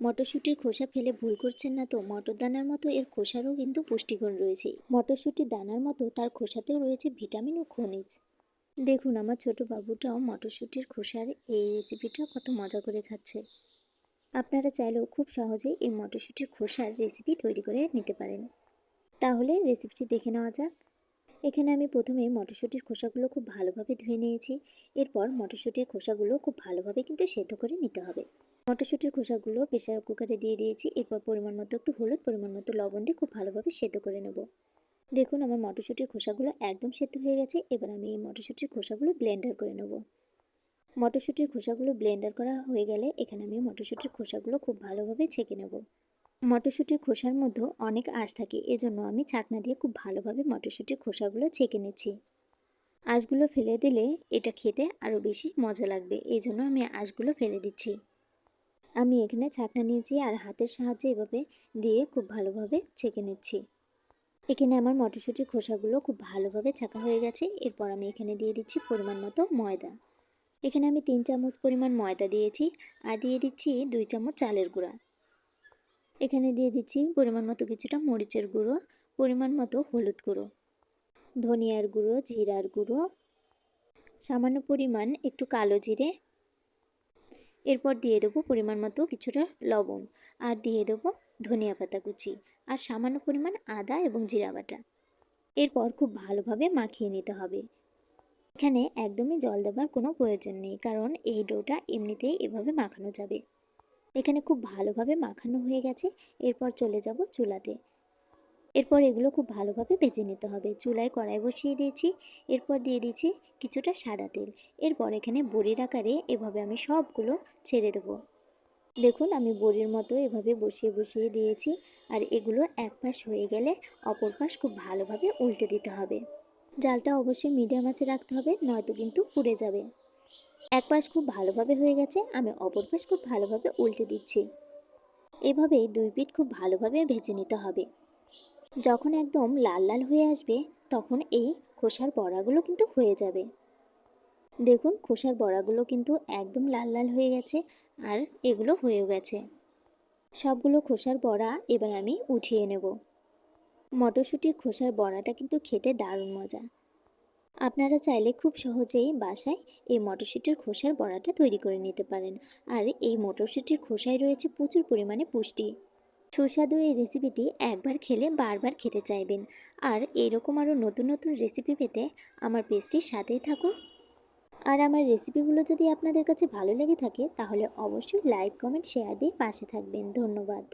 মটরশুঁটির খোসা ফেলে ভুল করছেন না তো? মটর দানার মতো এর খোসারও কিন্তু পুষ্টিগুণ রয়েছে। মটরশুঁটির দানার মতো তার খোসাতেও রয়েছে ভিটামিন ও খনিজ। দেখুন, আমার ছোট বাবুটাও মটরশুঁটির খোসার এই রেসিপিটা কত মজা করে খাচ্ছে। আপনারা চাইলেও খুব সহজেই এই মটরশুঁটির খোসার রেসিপি তৈরি করে নিতে পারেন। তাহলে রেসিপিটি দেখে নেওয়া যাক। এখানে আমি প্রথমে মটরশুঁটির খোসাগুলো খুব ভালোভাবে ধুয়ে নিয়েছি। এরপর মটরশুঁটির খোসাগুলো খুব ভালোভাবে কিন্তু সেদ্ধ করে নিতে হবে। মটরশুঁটির খোসাগুলো প্রেশার কুকারে দিয়ে দিয়েছি। এরপর পরিমাণ মতো একটু হলুদ, পরিমাণ মতো লবণ দিয়ে খুব ভালোভাবে সেদ্ধ করে নেব। দেখুন, আমার মটরশুঁটির খোসাগুলো একদম সেদ্ধ হয়ে গেছে। এবার আমি এই মটরশুঁটির খোসাগুলো ব্লেন্ডার করে নেব। মটরশুঁটির খোসাগুলো ব্লেন্ডার করা হয়ে গেলে এখানে আমি মটরশুঁটির খোসাগুলো খুব ভালোভাবে ছেঁকে নেব। মটরশুঁটির খোসার মধ্যে অনেক আঁশ থাকে, এজন্য আমি ছাকনা দিয়ে খুব ভালোভাবে মটরশুঁটির খোসাগুলো ছেঁকে নিচ্ছি। আঁশগুলো ফেলে দিলে এটা খেতে আরও বেশি মজা লাগবে এই জন্য আমি আঁশগুলো ফেলে দিচ্ছি। আমি এখানে ছাকনা নিয়েছি আর হাতের সাহায্যে এভাবে দিয়ে খুব ভালোভাবে ছেঁকে নিচ্ছি। এখানে আমার মটরশুঁটির খোসাগুলো খুব ভালোভাবে ছাঁকা হয়ে গেছে। এরপর আমি এখানে দিয়ে দিচ্ছি পরিমাণ মতো ময়দা। এখানে আমি তিন চামচ পরিমাণ ময়দা দিয়েছি আর দিয়ে দিচ্ছি দুই চামচ চালের গুঁড়া। এখানে দিয়ে দিচ্ছি পরিমাণ মতো কিছুটা মরিচের গুঁড়ো, পরিমাণ মতো হলুদ গুঁড়ো, ধনিয়ার গুঁড়ো, জিরার গুঁড়ো, সামান্য পরিমাণ একটু কালো জিরে এরপর দিয়ে দেবো পরিমাণ মতো কিছুটা লবণ আর দিয়ে দেবো ধনিয়া পাতা কুচি আর সামান্য পরিমাণ আদা এবং জিরা বাটা। এরপর খুব ভালোভাবে মাখিয়ে নিতে হবে। এখানে একদমই জল দেবার কোনো প্রয়োজন নেই, কারণ এই ডোটা এমনিতেই এভাবে মাখানো যাবে। এখানে খুব ভালোভাবে মাখানো হয়ে গেছে, এরপর চলে যাব চুলাতে। এরপর এগুলো খুব ভালোভাবে ভেজে নিতে হবে। চুলায় কড়াই বসিয়ে দিয়েছি, এরপর দিয়ে দিচ্ছি কিছুটা সাদা তেল। এরপর এখানে বড়ির আকারে এভাবে আমি সবগুলো ছেড়ে দেবো। দেখুন, আমি বড়ির মতো এভাবে বসিয়ে বসিয়ে দিয়েছি আর এগুলো এক পাশ হয়ে গেলে অপর পাশ খুব ভালোভাবে উল্টে দিতে হবে। জালটা অবশ্যই মিডিয়াম আঁচে রাখতে হবে, নয়তো কিন্তু পুড়ে যাবে। এক পাশ খুব ভালোভাবে হয়ে গেছে, আমি অপর পাশ খুব ভালোভাবে উল্টে দিচ্ছি। এভাবেই দুই পিঠ খুব ভালোভাবে ভেজে নিতে হবে। যখন একদম লাল লাল হয়ে আসবে, তখন এই খোসার বড়াগুলো কিন্তু হয়ে যাবে। দেখুন, খোসার বড়াগুলো কিন্তু একদম লাল লাল হয়ে গেছে আর এগুলো হয়েও গেছে। সবগুলো খোসার বড়া এবার আমি উঠিয়ে নেব। মটরশুঁটির খোসার বড়াটা কিন্তু খেতে দারুণ মজা। আপনারা চাইলে খুব সহজেই বাসায় এই মটরশুঁটির খোসার বড়াটা তৈরি করে নিতে পারেন। আর এই মটরশুঁটির খোসায় রয়েছে প্রচুর পরিমাণে পুষ্টি। সুস্বাদু এই রেসিপিটি একবার খেলে বারবার খেতে চাইবেন। আর এরকম আরও নতুন নতুন রেসিপি পেতে আমার পেজটির সাথেই থাকুন। আর আমার রেসিপিগুলো যদি আপনাদের কাছে ভালো লেগে থাকে, তাহলে অবশ্যই লাইক কমেন্ট শেয়ার দিয়ে পাশে থাকবেন। ধন্যবাদ।